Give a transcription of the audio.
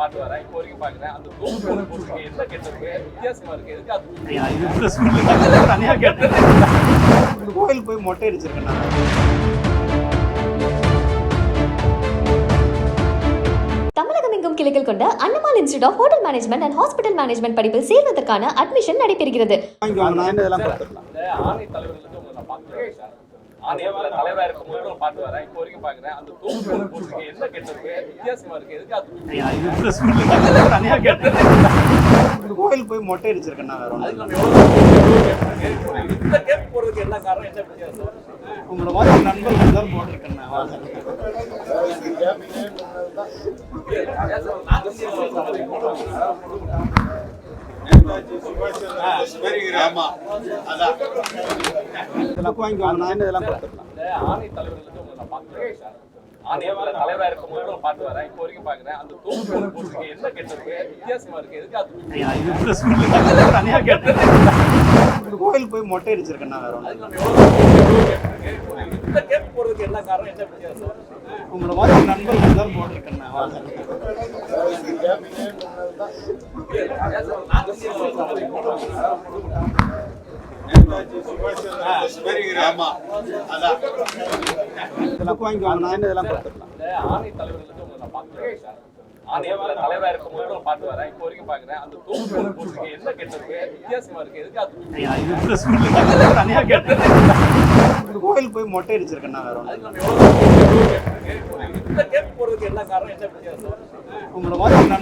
பாட்டு வரேன். இப்போ வரைக்கும் பாக்குறேன் அந்த தூக்கு போட்டு என்ன கெட்டது வித்தியாசமா இருக்கு. எதுக்கு அது தனியா கேட்டேன். கோயில் போய் மொட்டை அடிச்சிருக்கேன் நான். தமிழகம் எங்கும் கிளைகள் கொண்ட Annamal institute of hotel management and hospital management படிப்பில் சேர்வதற்கான அட்மிஷன் நடைபெறுகிறது. ஆணை தலைவர்கள் வந்து உங்களை நான் பார்த்துருக்கேன் ஆணையத்தில் தலைவரா இருக்கும்போது ஒரு பாட்டு வரேன். இப்போ வரைக்கும் பாக்குறேன். அந்த தூக்கு போட்டு என்ன கெட்டது? வித்தியாசமா இருக்கு. எதுக்கு அது? தனியா கேட்டேன் கோயில் போய் மொட்டை அடிச்சிருக்கேன் நான் வேற இந்த போறதுக்கு என்ன காரணம்? என்ன வித்தியாசம்? உங்களை மாதிரி நண்பர்கள் தான் போட்டிருக்கேன் நான். இதெல்லாம் வாங்கிக்கோங்க இதெல்லாம் கொடுத்துடலாம் ஆணை தலைவர்கள் உங்களை நான் தலைவரா பாட்டு வரேன் இப்போ வரைக்கும் பாக்குறேன் அந்த தூக்கு என்ன கெட்டது வித்தியாசமா இருக்கு எதுக்கு தனியா கோயில் போய் மொட்டை அடிச்சிருக்கேன் நான் வேற ஒன்று போறதுக்கு என்ன காரணம் என்ன வித்தியாசம் உங்களை மாதிரி நண்பர்கள் தான் போட்டிருக்கேன் வாங்க. இதெல்லாம் கொடுத்துடலாம் ஆணை உங்களை நான் பாட்டு வரேன் இப்போ வரைக்கும் பாக்குறேன் அந்த தூக்கு என்ன கெட்டது வித்தியாசமா இருக்கு எதுக்கு அது தனியா கேட்டேன் கோயில் போய் மொட்டை அடிச்சிருக்கேன் நான் வேற இந்த கேப் என்ன காரணம் என்ன வித்தியாசம் உங்களை மாதிரி